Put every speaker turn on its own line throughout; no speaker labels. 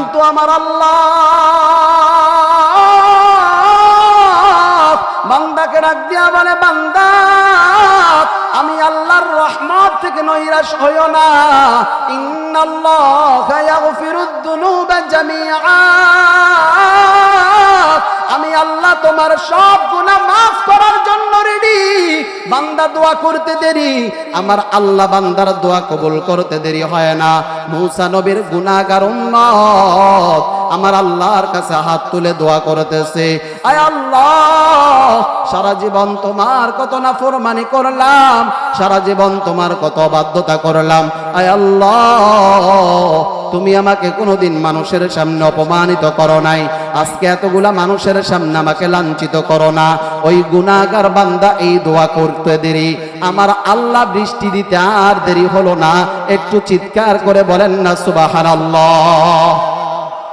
কিন্তু আমার আল্লাহ। বান্দাকে ডাক দিয়া বলে, বান্দা, আমি আল্লাহর রহমত থেকে নৈরাশ হইও না। আমি আল্লাহ তোমার সব গুনাহ বান্দা দোয়া করতে দেরি, আমার আল্লাহ বান্দার দোয়া কবুল করতে দেরি হয় না। মূসা নবীর গুনাহগার উম্মত, আমার আল্লাহর কাছে হাত তুলে দোয়া করতেছে। আয় আল্লাহ, সারা জীবন তোমার কত না ফরমানি করলাম, সারা জীবন তোমার কত বাধ্যতা করলাম। আয় আল্লাহ তুমি আমাকে কোনোদিন মানুষের সামনে অপমানিত করো নাই। আজকে এতগুলা মানুষের সামনে আমাকে লাঞ্ছিত করো না। ওই গুনাগার বান্দা এই দোয়া করতে দেরি। আমার আল্লাহ বৃষ্টি দিতে আর দেরি হলো না। একটু চিৎকার করে বলেন না সুবাহান আল্লাহ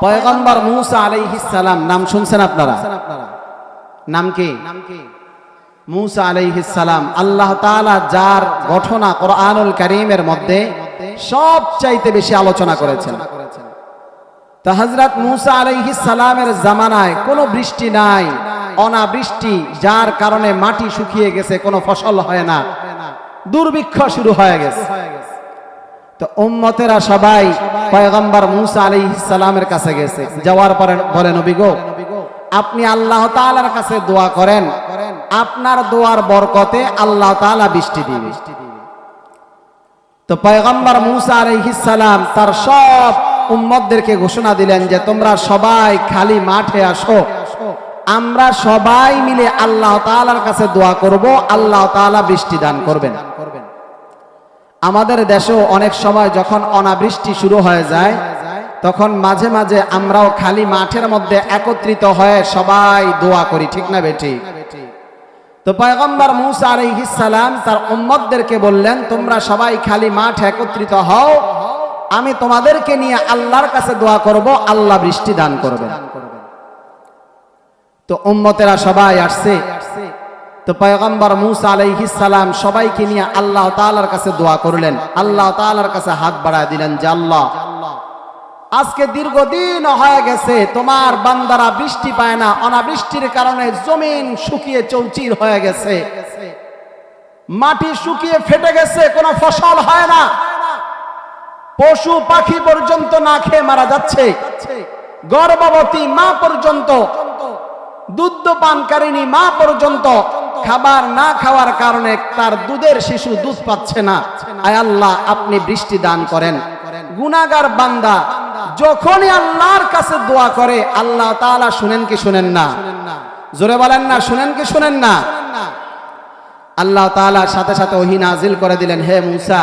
পয়গম্বর মুসা আলাইহিস সালাম, নাম শুনছেন আপনারা? নাম কি? মুসা আলাইহিস সালাম, আল্লাহ তাআলা যার ঘটনা কারীমের মধ্যে সব চাইতে বেশি আলোচনা করেছেন। তা হযরত মুসা আলাইহিস সালামের জামানায় কোনো বৃষ্টি নাই, অনাবৃষ্টি, যার কারণে মাটি শুকিয়ে গেছে, কোনো ফসল হয় না। দুর্ভিক্ষ শুরু হয়ে গেছে। তো উম্মতেরা সবাই পয়গম্বর মুসা সালামের কাছে গেছে। যাওয়ার পরে আপনি আল্লাহ তাআলার কাছে দোয়া করেন। আপনার দোয়ার বরকতে আল্লাহ তাআলা বৃষ্টি দিবে। তো পয়গম্বর মুসা আলাইহিস সালাম তার সব উম্মতদেরকে ঘোষণা দিলেন যে তোমরা সবাই খালি মাঠে আসো। আমরা সবাই মিলে আল্লাহ তাআলার কাছে দোয়া করব, আল্লাহ তাআলা বৃষ্টি দান করবেন। আমাদের দেশেও অনেক সময় যখন অনাবৃষ্টি শুরু হয়ে যায়, তখন মাঝে মাঝে আমরাও খালি মাঠের মধ্যে একত্রিত হয়ে সবাই দোয়া করি, ঠিক না বেটি তো পয়গম্বর মুসা সালাম তার উম্মতদেরকে বললেন, তোমরা সবাই খালি মাঠ একত্রিত হও। আমি তোমাদেরকে নিয়ে আল্লাহর কাছে দোয়া করব, আল্লাহ বৃষ্টি দান করবেন। তো উম্মতেরা সবাই আসছে। তো পয়গম্বর মুসা সালাম সবাইকে নিয়ে আল্লাহ তাআলার কাছে দোয়া করলেন। আল্লাহ তাআলার কাছে হাত বাড়ায় দিলেন যে, আল্লাহ আজকে দীর্ঘদিন হয়ে গেছে, তোমার বান্দারা বৃষ্টি পায় না, অনাবৃষ্টির কারণে জমিন শুকিয়ে চৌচির হয়ে গেছে। মাটি শুকিয়ে ফেটে গেছে, কোনো ফসল হয় না। পশু পাখি পর্যন্ত না খেয়ে মারা যাচ্ছে। গর্ভবতী মা পর্যন্ত দুধ পানকারিনী মা পর্যন্ত খাবার না খাওয়ার কারণে তার দুধের শিশু দুধ পাচ্ছে না। আয় আল্লাহ, আপনি বৃষ্টি দান করেন। গুনাগার বান্দা যখনই আল্লাহর কাছে দোয়া করে, আল্লাহ তাআলা শুনেন কি শুনেন না? জোরে বলেন না, শুনেন কি শুনেন না? আল্লাহ তাআলা সাথে সাথে ওহি নাজিল করে দিলেন, হে মুসা,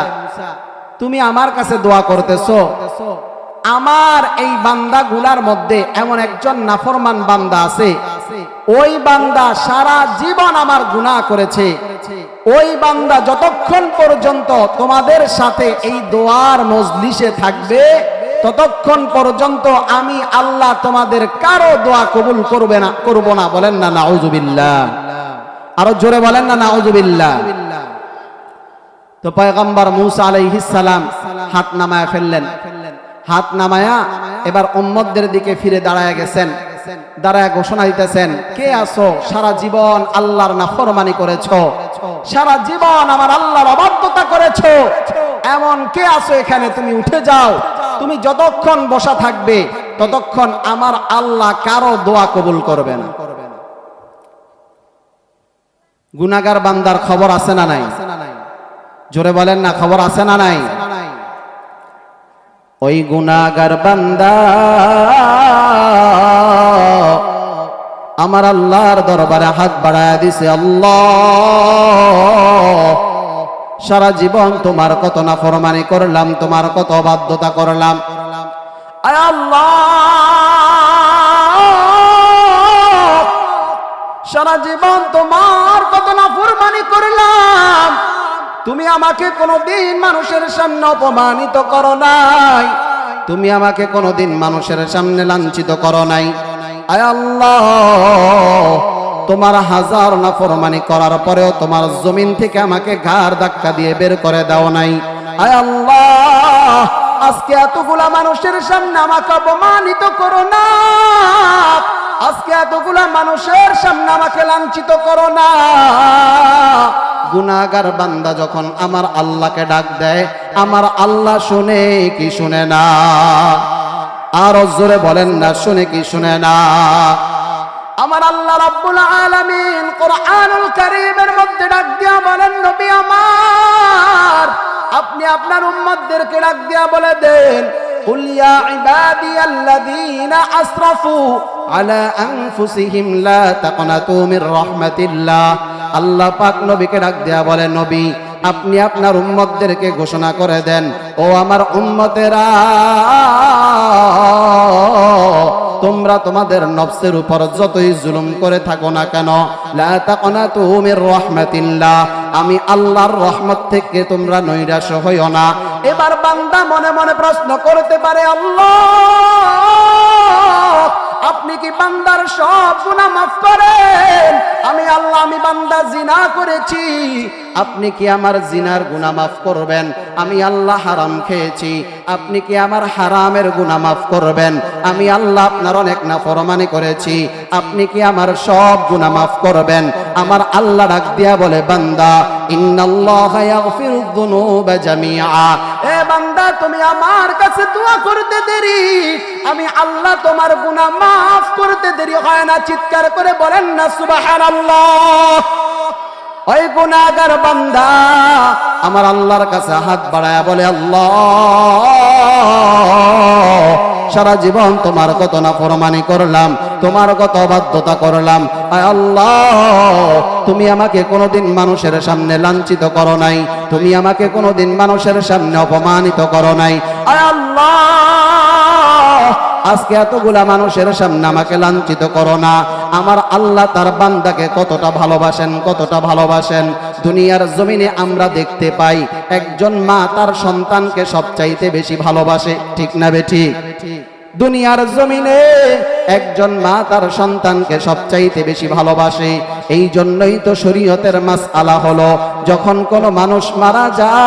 তুমি আমার কাছে দোয়া করতেছো। আমার এই বান্দা গুলার মধ্যে এমন একজন নাফরমান বান্দা আছে। ওই বান্দা সারা জীবন আমার গুনাহ করেছে। ওই বান্দা যতক্ষণ পর্যন্ত তোমাদের সাথে এই দোয়ার মজলিসে থাকবে ততক্ষণ পর্যন্ত আমি আল্লাহ তোমাদের কারও দোয়া কবুল করবে না, করব না। বলেন না, নাউজুবিল্লাহ। আরও জোরে বলেন না, নাউজুবিল্লাহ। তো পয়গম্বর মুসা আলাইহিস সালাম হাত নামায় ফেললেন। হাত নামায়া এবার উম্মতদের দিকে ফিরে দাঁড়ায় গেছেন। দাঁড়ায় ঘোষণা দিতেছেন, কে আসো সারা জীবন আল্লাহর না নাফরমানি করেছ। সারা জীবন আমার আল্লাহর অবাধ্যতা করেছ। এমন কে আসো এখানে? তুমি উঠে যাও। তুমি যতক্ষণ বসা থাকবে, ততক্ষণ আমার আল্লাহ কারও দোয়া কবুল করবে না। গুনাগার বান্দার খবর আছে না নাই? জোরে বলেন না, খবর আছে না নাই? ওই গুনাগার বান্দা আমার আল্লাহর দরবারে হাত বাড়ায় দিছে, আল্লাহ, সারা জীবন তোমার কত না ফরমানি করলাম, তোমার কত বাধ্যতা করলাম। সারা জীবন তোমার কত না ফরমানি করলাম। তুমি আমাকে কোনোদিন মানুষের সামনে অপমানিত করো নাই। তুমি আমাকে কোনোদিন মানুষের সামনে লাঞ্ছিত করো নাই। আল্লাহ, তোমার হাজার নাফরমানি করার পরেও তোমার জমিন থেকে আমাকে ঘাড় ধাক্কা দিয়ে বের করে দাও নাই। আল্লাহ, আজকে এতগুলা মানুষের সামনে আমাকে অপমানিত করো না। আজকে এতগুলা মানুষের সামনে আমাকে লাঞ্ছিত করো না। গুনাগার বান্দা যখন আমার আল্লাহকে ডাক দেয়, আমার আল্লাহ শুনে কি শুনে না? আর জোরে বলেন না শুনে কি শুনে না আমার আল্লাহ রাব্বুল আলামিন কোরআনুল কারীমের মধ্যে ডাক দিয়া বলেন নবী আমার আপনি আপনার উম্মতদেরকে ডাক দিয়া বলে দেন قل يا عبادي الذين أسرفوا على أنفسهم لا تقنطوا من رحمة الله আল্লাহ পাক নবীকে ডাক দেয়া বলে নবী আপনি আপনার উম্মতদেরকে ঘোষণা করে দেন, ও আমার উম্মতেরা, তোমরা তোমাদের নফসের উপর যতই জুলুম করে থাকো না কেন রাহমাতিল্লাহ, আমি আল্লাহর রহমত থেকে তোমরা নৈরাশ হইও না। এবার বান্দা মনে মনে প্রশ্ন করতে পারে, আল্লাহ! আপনি কি বান্দার সব গুণা মাফ করেন? আমি আল্লাহ, আমি বান্দা, জিনা করেছি। আপনি কি আমার জিনার গুণা মাফ করবেন? আমি আল্লাহ হারাম খেয়েছি। আপনি কি আমার হারামের গুণা মাফ করবেন? আমি আল্লাহ আপনার অনেক না ফরমানি করেছি। আপনি কি আমার সব গুণা মাফ করবেন? আমার আল্লাহ ডাক দিয়া বলে, বান্দা বান্দা, তুমি আমার কাছে করতে দেরি। আমি আল্লাহ তোমার মাফ করতে দেরি। চিৎকার করে বলেন না ওই বান্দা, আমার আল্লাহর কাছে হাত বাড়ায় বলে, আল্লাহ, সারা জীবন তোমার কত না ফরমানি করলাম। তোমার কত অবাধ্যতা করলাম। আয় আল্লাহ, তুমি আমাকে কোনোদিন মানুষের সামনে লাঞ্ছিত করো নাই। তুমি আমাকে কোনোদিন মানুষের সামনে অপমানিত করো নাই। আয় আল্লাহ, আজকে এতগুলা মানুষের সামনে আমাকে লাঞ্ছিত করো না। আমার আল্লাহ তার বান্দাকে কতটা ভালোবাসেন কতটা ভালোবাসেন। দুনিয়ার জমিনে আমরা দেখতে পাই, একজন মা তার সন্তানকে সবচাইতে বেশি ভালোবাসে। ঠিক না বেঠিক দুনিয়ার জমিনে একজন মা তার সন্তানকে সবচাইতে বেশি ভালোবাসে। এই জন্যই তো শরীয়তের মাস আলা হলো, যখন কোনো মানুষ মারা যায়,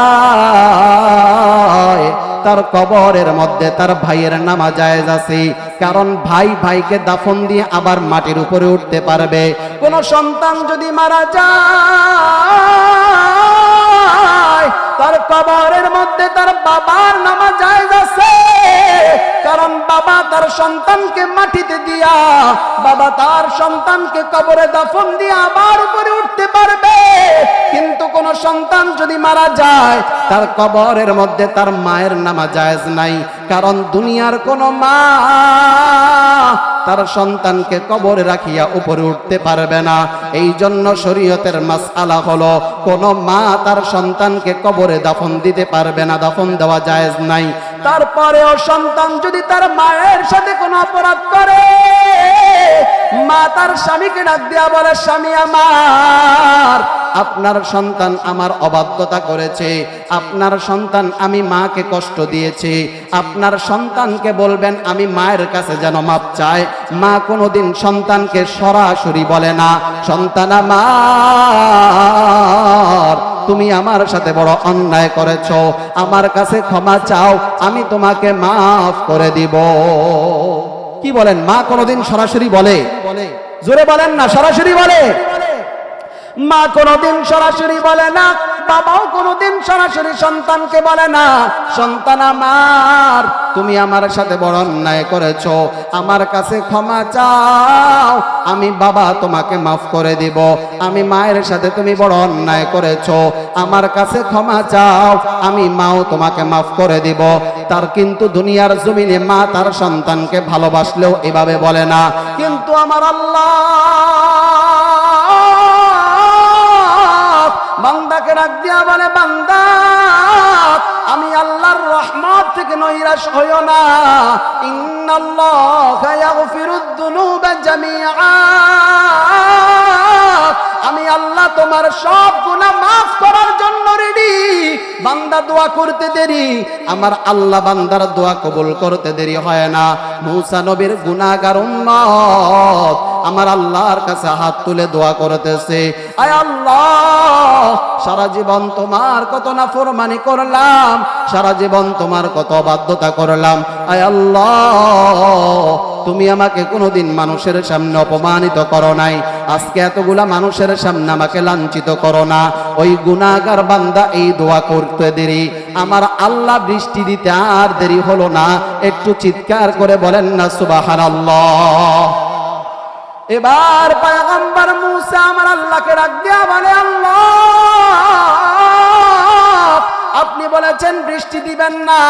তার কবরের মধ্যে তার ভাইয়ের নামা জায়েজ আছে। কারণ ভাই ভাইকে দাফন দিয়ে আবার মাটির উপরে উঠতে পারবে। কোন সন্তান যদি মারা যায়, তার কবরের মধ্যে তার বাবার নামা জায়েজ আছে। কারণ বাবা তার সন্তানকে মাটিতে দিয়া, বাবা তার সন্তানকে কবরে দাফন দিয়ে আবার উপরে উঠতে পারবে। কিন্তু কোন সন্তান যদি মারা যায়, তার কবরের মধ্যে তার মায়ের নামা জায়েজ নাই। কারণ দুনিয়ার কোন মা তার সন্তানকে কবরে রাখিয়া উপরে উঠতে পারবে না। এই জন্য শরীয়তের মাস আলা হলো, কোন মা তার সন্তানকে কবরে দাফন দিতে পারবে না, দাফন দেওয়া জায়েজ নাই। তারপরেও সন্তান যদি তার মায়ের সাথে কোনো অপরাধ করে, মা তার স্বামীকে ডাক দিয়া বলে, স্বামী আমার, আপনার সন্তান আমার অবাধ্যতা করেছে। আপনার সন্তান আমি মাকে কষ্ট দিয়েছি। আপনার সন্তানকে বলবেন, আমি মায়ের কাছে যেন মাপ চাই। মা কোনোদিন সন্তানকে সরাসরি বলে না, সন্তান আমার তুমি আমার সাথে বড় অন্যায় করেছ। আমার কাছে ক্ষমা চাও, আমি তোমাকে মাফ করে দিব। কি বলেন? মা কোনোদিন সরাসরি বলে? জোরে বলেন না, সরাসরি বলে? মা কোনোদিন সরাসরি বলে না, বাবাও কোনোদিন সরাসরি সন্তানকে বলে না। সন্তান আমার তুমি আমার সাথে বড় অন্যায় করেছ। আমার কাছে ক্ষমা চাও। আমি বাবা তোমাকে মাফ করে দিব। আমি মায়ের সাথে তুমি বড় অন্যায় করেছ। আমার কাছে ক্ষমা চাও। আমি মাও তোমাকে মাফ করে দিব। তার কিন্তু দুনিয়ার জমিনে মা তার সন্তানকে ভালোবাসলেও এভাবে বলে না। কিন্তু আমার আল্লাহ, বান্দাকে ডাক দিয়া বলে, বান্দা, আমি আল্লাহর রহমত থেকে নৈরাশ হইও না। জামিআ। আমি আল্লাহ তোমার সব গুনাহ মাফ করার জন্য রেডি বান্দা দোয়া করতে দেরি, আমার আল্লাহ বান্দার দোয়া কবুল করতে দেরি হয় না। মুসা নবীর গুনাহগার উম্মত আমার আল্লাহর কাছে হাত তুলে দোয়া করতেছে। আয় আল্লাহ, সারা জীবন তোমার কত না ফরমানি করলাম, সারা জীবন তোমার কত বাধ্যতা করলাম। আয় আল্লাহ, তুমি আমাকে কোনোদিন মানুষের সামনে অপমানিত করো নাই। আজকে এতগুলা মানুষের সামনে আমাকে লাঞ্ছিত করো না। ওই গুনাগার বান্দা এই দোয়া করতে দেরি। আমার আল্লাহ বৃষ্টি দিতে আর দেরি হলো না। একটু চিৎকার করে বলেন না সুবাহান এবার পায়গম্বর মুসা আমার আল্লাহকে ডাক দিয়া বলে, আল্লাহ, আপনি বলেছেন বৃষ্টি দিবেন না।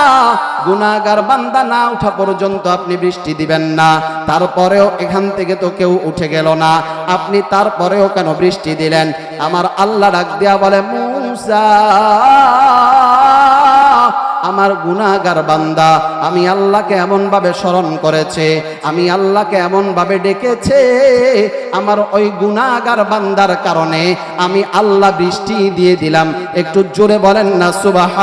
গুনাগার বান্দা না উঠা পর্যন্ত আপনি বৃষ্টি দিবেন না। তারপরেও এখান থেকে তো কেউ উঠে গেল না। আপনি তারপরেও কেন বৃষ্টি দিলেন? আমার আল্লাহ ডাক দিয়া বলে, মুসা আমার গুনাগার বান্দা, আমি আল্লাহকে এমনভাবে স্মরণ করেছে, আমি আল্লাহকে এমনভাবে ডেকেছে, আমার ওই গুনাগার বান্দার কারণে আমি আল্লাহ বৃষ্টি দিয়ে দিলাম। একটু জোরে বলেন না সুবাহ